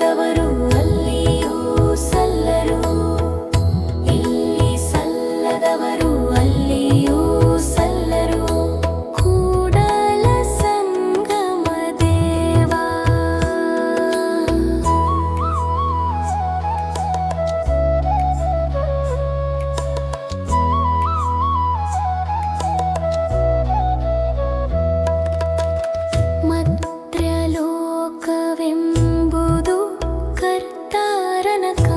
ಅಲ್ಲಿ ಅಲ್ಲಿಯೂ ಸಲ್ಲರು. ಇಲ್ಲಿ ಸಲ್ಲದವರು ಅಲ್ಲಿಯೂ ಸಲ್ಲರು. ಕೂಡಲ ಸಂಗಮ ದೇವಾ. ಮತ್ತು nothing.